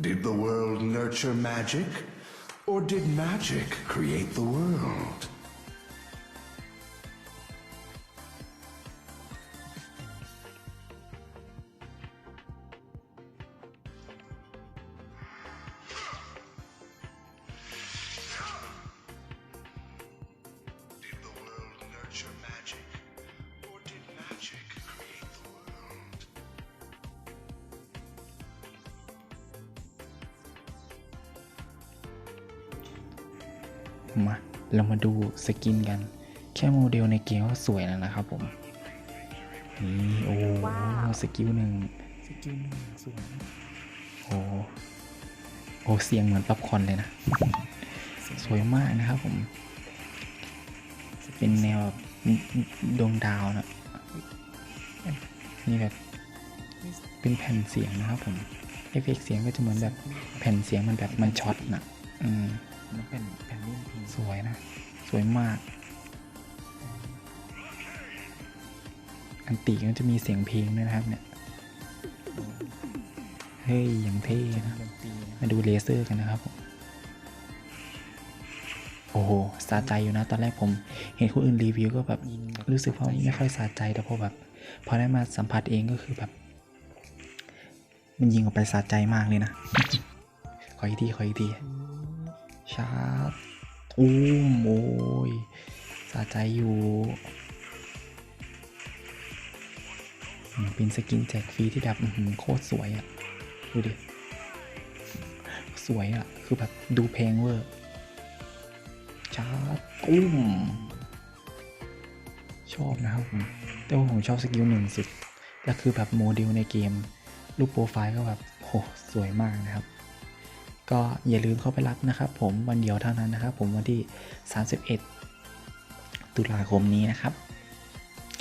Did the world nurture magic? Or did magic create the world? มาเรามาดูสกินกัน แค่โมเดลในเกมก็สวยแล้วนะครับผมนี่โอ้ว้าวสกิลหนึ่งสกิลหนึ่งสวยโอ้โอ้เสียงเหมือนป๊อปคอร์นเลยนะ สวยมากนะครับผมเป็นแนวแบบดวงดาวนะนี่แบบเป็นแผ่นเสียงนะครับผมเอฟเฟกต์เสียงก็จะเหมือนแบบแผ่นเสียงมันแบบมันช็อตนะอืม มันเป็นแผ่นเล่นเพลงสวยนะ สวยมาก อันติก็จะมีเสียงเพลงด้วยนะครับเนี่ย เฮ้ย อย่างเท่นะดนตรีนะมาดูเลเซอร์กันนะครับผมโอ้โหสะใจอยู่นะ ตอนแรกผม เห็นคนอื่นรีวิวก็แบบยิงแบบรู้สึกว่าไม่ค่อยสะใจแต่พอแบบ พอได้มาสัมผัสเองก็คือแบบ มันยิงออกไปสะใจมากเลยนะ ขออีกที ขออีกที ชาร์จอุ้มโอยสะใจอยู่เป็นสกินแจกฟรีที่แบบโคตรสวยอะ่ะ ดูดิ สวยอะ่ะ คือแบบดูแพงเวอร์ชาร์จอุ้ม ชอบนะครับผมแต่ว่าผมชอบสกิลหนึ่งสุดแล้วคือแบบโมเดลในเกม รูปโปรไฟล์ก็แบบโหสวยมากนะครับ ก็อย่าลืมเข้าไปรับนะครับ ผมวันเดียวเท่านั้นนะครับ ผมวันที่ 31 ตุลาคมนี้นะครับ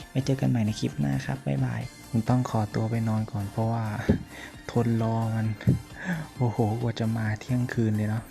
ไว้เจอกันใหม่ในคลิปหน้าครับ บ๊ายบายผมต้องขอตัวไปนอนก่อนเพราะว่า ทนรอมัน โอ้โหกว่าจะมาเที่ยงคืนเลยเนาะ